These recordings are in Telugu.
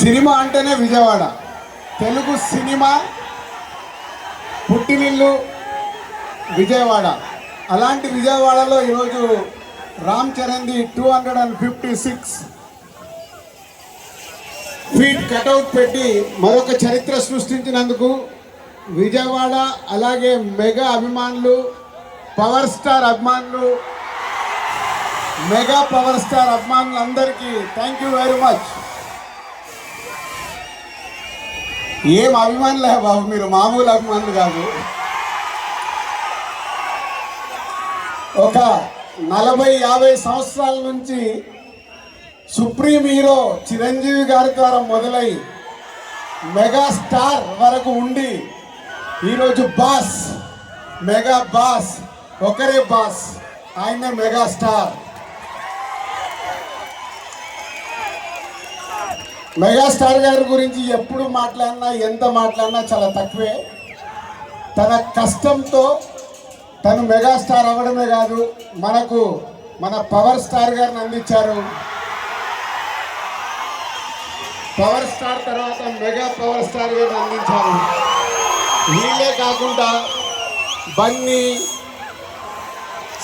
సినిమా అంటేనే విజయవాడ. తెలుగు సినిమా పుట్టినిల్లు విజయవాడ. అలాంటి విజయవాడలో ఈరోజు Ram చరణ్ది two hundred and fifty six feet cutout పెట్టి మరొక చరిత్ర సృష్టించినందుకు విజయవాడ అలాగే మెగా అభిమానులు పవర్ స్టార్ అభిమానులు మెగా పవర్ స్టార్ అభిమానులందరికీ థ్యాంక్ యూ వెరీ మచ్ ఏం అభిమానులే బాబు మీరు మామూలు అభిమానులు కాదు. ఒక నలభై యాభై సంవత్సరాల నుంచి సుప్రీం హీరో చిరంజీవి గారి ద్వారా మొదలై మెగాస్టార్ వరకు ఉండి ఈరోజు బాస్ మెగా బాస్ ఒకరే బాస్ ఆయనే మెగాస్టార్ మెగాస్టార్ గారి గురించి ఎప్పుడు మాట్లాడినా ఎంత మాట్లాడినా చాలా తక్కువే. తన కష్టంతో తను మెగాస్టార్ అవ్వడమే కాదు మనకు మన పవర్ స్టార్ గారిని అందించారు. పవర్ స్టార్ తర్వాత మెగా పవర్ స్టార్ గారిని అందించారు. వీళ్ళే కాకుండా బన్నీ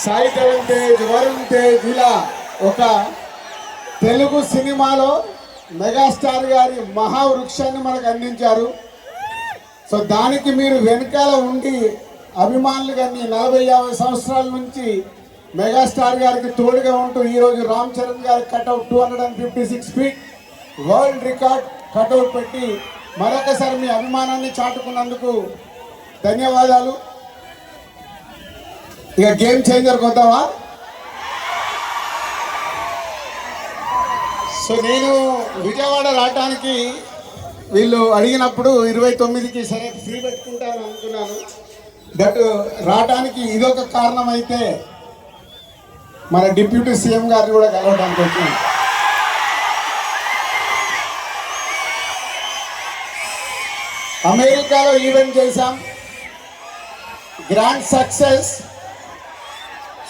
సాయి తరుణ్ తేజ్ వరుణ్ తేజ్ ఇలా ఒక తెలుగు సినిమాలో మెగాస్టార్ గారి మహావృక్షాన్ని మనకు అందించారు. సో దానికి మీరు వెనకాల ఉండి అభిమానులు కానీ నలభై యాభై సంవత్సరాల నుంచి మెగాస్టార్ గారికి తోడుగా ఉంటూ ఈరోజు రామ్ చరణ్ గారి cutout two hundred and fifty six feet world record cutout పెట్టి మరొకసారి మీ అభిమానాన్ని చాటుకున్నందుకు ధన్యవాదాలు. ఇక గేమ్ చేంజర్కి కొద్దామా? సో నేను విజయవాడ రావడానికి వీళ్ళు అడిగినప్పుడు ఇరవై తొమ్మిదికి సరే ఫ్రీ పెట్టుకుంటాను అనుకున్నాను. దట్ రావడానికి ఇదొక కారణం అయితే మన డిప్యూటీ సీఎం గారిని కూడా కలవడానికి వచ్చింది అమెరికాలో ఈవెంట్ చేశాం. గ్రాండ్ సక్సెస్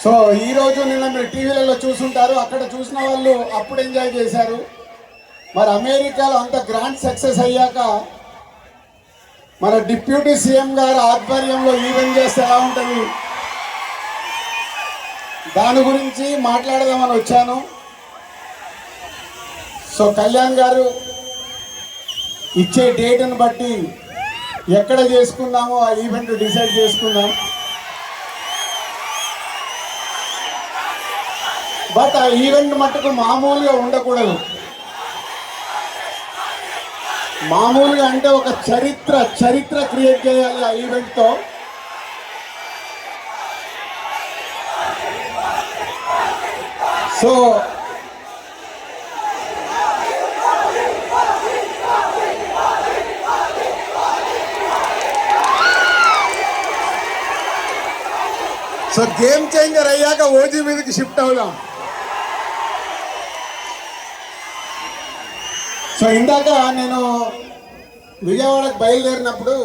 సో ఈ రోజు నిన్న మీరు టీవీలలో చూసుంటారు. అక్కడ చూసిన వాళ్ళు అప్పుడు ఎంజాయ్ చేశారు. మరి అమెరికాలో అంత గ్రాండ్ సక్సెస్ అయ్యాక మన డిప్యూటీ సీఎం గారు ఆధ్వర్యంలో ఈవెంట్ చేస్తే ఎలా ఉంటుంది? దాని గురించి మాట్లాడదామని వచ్చాను. సో కళ్యాణ్ గారు ఇచ్చే డేట్ని బట్టి ఎక్కడ చేసుకుందామో ఆ ఈవెంట్ డిసైడ్ చేసుకుందాం. బట్ ఆ ఈవెంట్ మట్టుకు మామూలుగా ఉండకూడదు. మామూలుగా అంటే ఒక చరిత్ర చరిత్ర క్రియేట్ చేయాలి ఆ ఈవెంట్తో. సో సో గేమ్ చేంజర్ అయ్యాక ఓజీ మీదకి షిఫ్ట్ అవుదాం. సో ఇందాక నేను విజయవాడకు బయలుదేరినప్పుడు